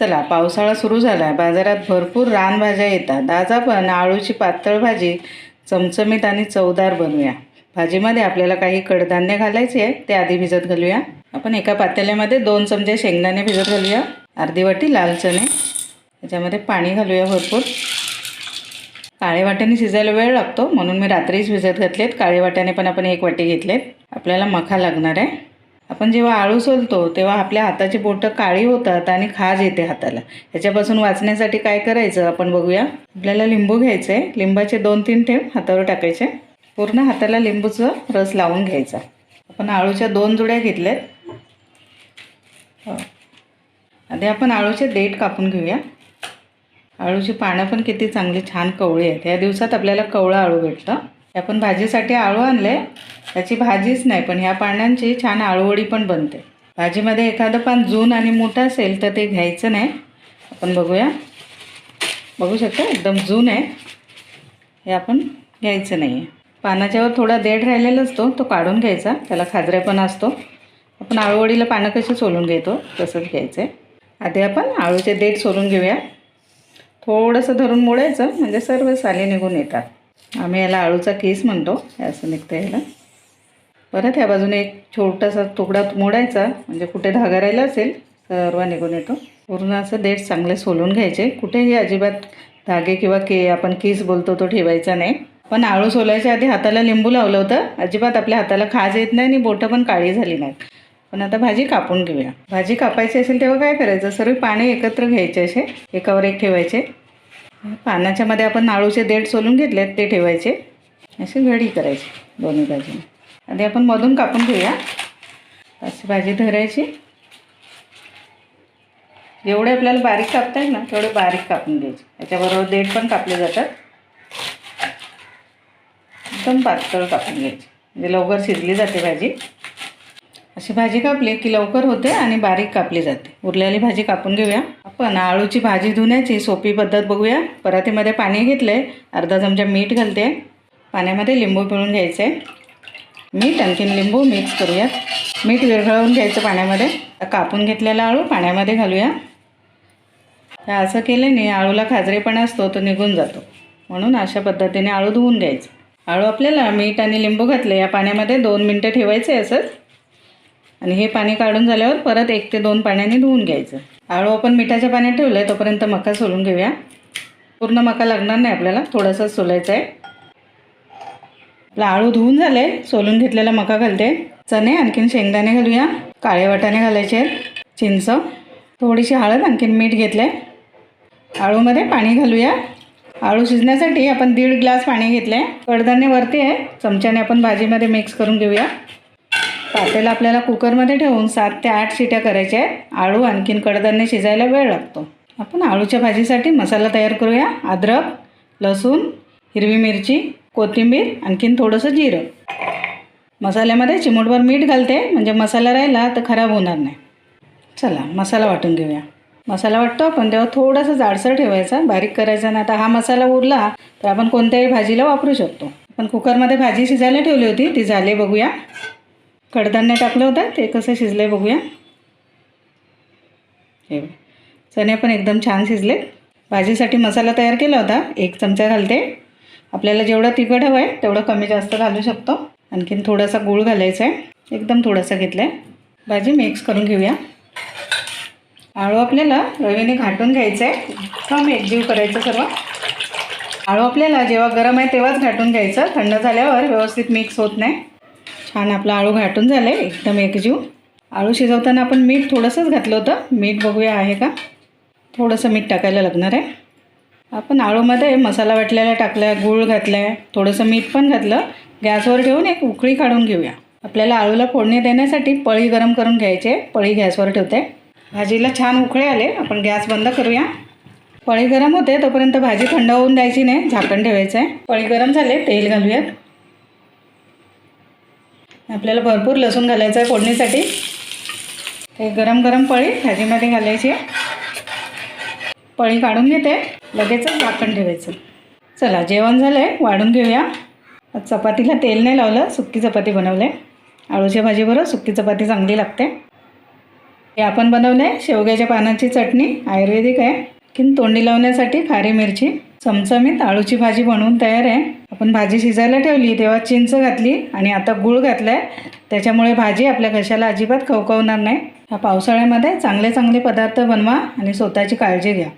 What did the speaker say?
चला पावसाळा सुरू झाला आहे बाजारात भरपूर रानभाज्या येतात. आज आपण आळूची पातळ भाजी चमचमीत आणि चवदार बनवूया. भाजीमध्ये आपल्याला काही कडधान्य घालायचे आहे ते आधी भिजत घालूया. आपण एका पातेल्यामध्ये दोन चमचे शेंगदाणे भिजत घालूया. अर्धी वाटी लाल चणे. त्याच्यामध्ये पाणी घालूया भरपूर. काळे वाट्याने शिजायला वेळ लागतो म्हणून मी रात्रीच भिजत घातलेत. काळे वाट्याने पण आपण एक वाटी घेतलेत. आपल्याला मखा लागणार आहे. आपण जेव्हा आळू सोलतो तेव्हा आपल्या हाताची बोटं काळी होतात आणि खाज येते हाताला. ह्याच्यापासून वाचण्यासाठी काय करायचं आपण बघूया. आपल्याला लिंबू घ्यायचं आहे लिंबाचे दोन तीन थेंब हातावर टाकायचे. पूर्ण हाताला लिंबूचं रस लावून घ्यायचा. आपण आळूच्या दोन जुड्या घेतल्यात. हो. आधी आपण आळूचे देठ कापून घेऊया. आळूची पानं पण किती चांगली छान कवळी आहेत. या दिवसात आपल्याला कवळं आळू भेटतं. आपण भाजीसाठी आळू आणले त्याची भाजीच नाही पण ह्या पानांची छान आळूवडी पण बनते. भाजीमध्ये एखादं पान जून आणि मोठं असेल तर ते घ्यायचं नाही. आपण बघूया. बघू शकता एकदम जून आहे. हे आपण घ्यायचं नाही आहे पानाच्यावर थोडा देठ राहिलेला असतो तो काढून घ्यायचा. त्याला खाजऱ्यापणा असतो. आपण आळूवडीला पानं कशी सोलून घेतो तसंच घ्यायचं आहे आधी आपण आळूचे देठ सोलून घेऊया. थोडंसं धरून मोडायचं म्हणजे सर्व साली निघून येतात. आम्ही याला आळूचा केस म्हणतो हे असं निघतं याला. परत ह्या बाजूने एक छोटासा तुकडा मोडायचा म्हणजे कुठे धागा राहिला असेल सर्व निघून येतो. पूर्ण असं देठ चांगले सोलून घ्यायचे. कुठेही अजिबात धागे किंवा के आपण केस बोलतो तो ठेवायचा नाही. पण आळू सोलायच्या आधी हाताला लिंबू लावलं होतं. अजिबात आपल्या हाताला खाज येत नाही आणि बोटं पण काळी झाली नाहीत. पण आता भाजी कापून घेऊया. भाजी कापायची असेल तेव्हा काय करायचं? सर्व पाने एकत्र घ्यायचे असे. एकावर एक ठेवायचे. पानाच्यामध्ये आपण आळूचे देठ सोलून घेतलेत ते ठेवायचे. असे घडी करायची दोन्ही बाजूने. आधी आपण मधून कापून घेऊया. अशी भाजी धरायची. जेवढे आपल्याला बारीक कापता येईल ना तेवढे बारीक कापून घ्यायचे. त्याच्याबरोबर देठ पण कापले जातात. एकदम पातळ कापून घ्यायची. म्हणजे लवकर शिजली जाते भाजी. अशी भाजी कापली की लवकर होते आणि बारीक कापली जाते. उरलेली भाजी कापून घेऊया. आपण आळूची भाजी धुण्याची सोपी पद्धत बघूया. परातीमध्ये पाणी घेतलं आहे अर्धा चमचा मीठ घालते. पाण्यामध्ये लिंबू पिळून घ्यायचं. आहे मीठ आणखीन लिंबू मिक्स करूयात मीठ विरघळवून घ्यायचं पाण्यामध्ये. आता कापून घेतलेला आळू पाण्यामध्ये घालूया. असं केल्याने आळूला खाजरेपणा असतो तो निघून जातो. म्हणून अशा पद्धतीने आळू धुवून घ्यायचं. आळू आपल्याला मीठ आणि लिंबू घातले या पाण्यामध्ये दोन मिनटं ठेवायचे असंच. आणि हे पाणी काढून झाल्यावर परत एक ते दोन पाण्याने धुवून घ्यायचं. आळू आपण मिठाच्या पाण्यात ठेवलं आहे तोपर्यंत मका सोलून घेऊया. पूर्ण मका लागणार नाही आपल्याला थोडासा सोलायचा आहे आपला आळू धुवून झाले सोलून घेतलेला मका घालते. चणे आणखीन शेंगदाणे घालूया काळे वाटाणे घालायचे आहेत चिंच थोडीशी हळद आणखीन मीठ घेतलं. आहे आळूमध्ये पाणी घालूया. आळू शिजण्यासाठी आपण दीड ग्लास पाणी घेतलं. आहे कडधान्य वरती आहे चमच्याने आपण भाजीमध्ये मिक्स करून घेऊया. पातेला आपल्याला कुकरमध्ये ठेवून सात ते आठ शिट्या करायच्या आहेत. आळू आणखीन कडधान्य शिजायला वेळ लागतो. आपण आळूच्या भाजीसाठी मसाला तयार करूया. अद्रक लसूण हिरवी मिरची कोथिंबीर आणखीन थोडंसं जिरं. मसाल्यामध्ये चिमूटभर मीठ घालते म्हणजे मसाला राहिला तर खराब होणार नाही. चला मसाला वाटून घेऊया. मसाला वाटतो आपण तेव्हा थोडासा जाडसर ठेवायचा बारीक करायचा ना आता हा मसाला उरला तर आपण कोणत्याही भाजीला वापरू शकतो. आपण कुकरमध्ये भाजी शिजायला ठेवली होती ती झाले बघूया. कडधान्य टाकलं होतं ते कसं शिजलं आहे बघूया. हे चणे पण एकदम छान शिजले भाजीसाठी मसाला तयार केला होता एक चमचा घालते. आपल्याला जेवढं तिखट हवं आहे तेवढं कमी जास्त घालू शकतो. आणखीन थोडासा गूळ घालायचा आहे. एकदम थोडासा घेतला आहे भाजी मिक्स करून घेऊया. आळू आपल्याला रवीने घाटून घ्यायचं आहे. एकदम एकजीव करायचं सर्व. आळू आपल्याला जेव्हा गरम आहे तेव्हाच घाटून घ्यायचं. थंड झाल्यावर व्यवस्थित मिक्स होत नाही. छान आपलं आळू घाटून झालं आहे एकदम एकजीव. आळू शिजवताना आपण मीठ थोडंसंच घातलं होतं. मीठ बघूया आहे का? थोडंसं मीठ टाकायला लागणार आहे. आपण आळूमध्ये मसाला वाटलेला टाकला गूळ घातला आहे थोडंसं मीठ पण घातलं गॅसवर ठेवून एक उकळी काढून घेऊया. आपल्याला आळूला फोडणी देण्यासाठी पळी गरम करून घ्यायचे पळी गॅसवर ठेवते. भाजीला छान उकळे आले आपण गॅस बंद करूया. पळी गरम होते तोपर्यंत भाजी थंड होऊन द्यायची नाही झाकण ठेवायचं आहे पळी गरम झाले तेल घालूयात. आपल्याला भरपूर लसूण घालायचं आहे फोडणीसाठी. ते गरम गरम पळी भाजीमध्ये घालायची. आहे पळी काढून घेते. लगेचच झाकण ठेवायचं. चला जेवण झालं आहे वाढून घेऊया. चपातीला तेल नाही लावलं सुक्की चपाती बनवले. आळूच्या भाजीबरोबर सुक्की चपाती चांगली लागते. हे आपण बनवलं आहे शेवग्याच्या पानाची चटणी आयुर्वेदिक आहे. की तोंडी लावण्यासाठी खारी मिरची चमचमीत आळूची भाजी बनवून तयार आहे. आपण भाजी शिजायला ठेवली तेव्हा चिंच घातली आणि आता गूळ आहे त्याच्यामुळे भाजी आपल्या घशाला अजिबात खवखवणार नाही. ह्या पावसाळ्यामध्ये चांगले चांगले पदार्थ बनवा आणि स्वतःची काळजी घ्या.